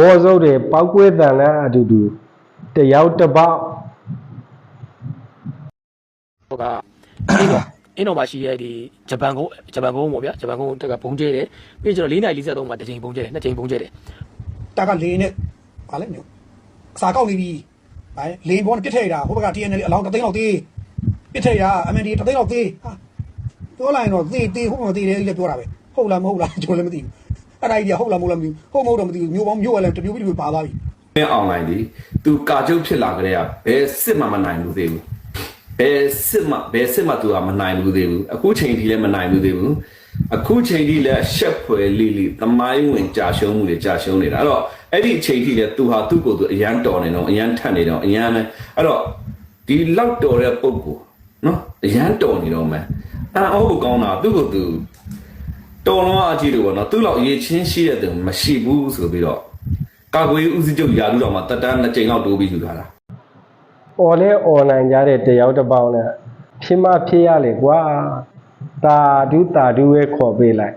ဘောစုပ်တွေပောက်ကွေးတန်နဲ့အတူတူတယောက်တစ်ပေါက်ဟိုကအင်းတော့အင်းတော့မှာရှိတဲ့ဒီဂျပန်ကုန်းဂျပန်ကုန်းပေါ့ဗျာဂျပန်ကုန်းတက်ကဘုံကျဲတယ်ပြီးကျွန်တော်၄နိုင်43မှာတစ်ချိန်ဘုံကျဲတယ်နှစ်ချိန်ဘုံကျဲတယ်တက်ကလေးနဲ့ဗာလဲမျိုးအစာကောက်နေပြီဗာလေဘောနဲ့ပြစ်ထည့်ရတာဟိုဘက်က TNL အလောင်းတစ်သိန်းလောက်သေးပြစ်ထည့်ရ MND တစ်သိန်းလောက်သေးဟာပြောလိုက်ရင်တော့သေးသေးဟိုမှာသေးတယ်ကြီးလည်းပြောတာပဲဟုတ်လားမဟုတ်လားကျွန်တော်လည်းမသိဘူး အဲ့ဒါကြီးကဟုတ်လားမဟုတ်လားမသိဘူးဟုတ်မဟုတ်တော့မသိဘူးမျိုးပေါင်းမျိုးဝဲလည်းတမျိုးပြီးတမျိုးပါသွားပြီမင်းအောင်လိုက်ဒီသူကာကျုပ်ဖြစ်လာကြတဲ့ကဘယ်စစ်မှမနိုင်ဘူးသေးဘူးဘယ်စစ်မှဘယ်စစ်မှသူကမနိုင်ဘူးသေးဘူးအခုချိန်ထိလည်းမနိုင်ဘူးသေးဘူးအခုချိန်ထိလည်းရှက်ဖွယ်လိလိသမိုင်းဝင်ကြာရှုံးမှုတွေကြာရှုံးနေတာအဲ့တော့အဲ့ဒီအချိန်ထိလည်းသူဟာသူ့ကိုယ်သူအရန်တော်နေတော့အရန်ထက်နေတော့အရန်ပဲအဲ့တော့ဒီလောက်တော်တဲ့ပုံကိုနော်အရန်တော်နေတော့မယ်အဲ့အောဘကောင်းတာသူ့ကိုယ်သူ တော်လုံးအကြည့်လို့ပေါ့နော်သူ့လောက်အရေးချင်းရှိတဲ့သူမရှိဘူးဆိုပြီးတော့ကာကွယ်ဦးစီးချုပ်ယာလူတော်မှာတက်တန်းနှစ်ကြိမ်လောက်တိုးပြီးယူလာတာអော်လဲអော်နိုင်ကြတဲ့တယောက်တစ်ပေါက်နဲ့ဖြစ်မဖြစ်ရလေကွာတာဒုတာဒုပဲခေါ်ပေးလိုက်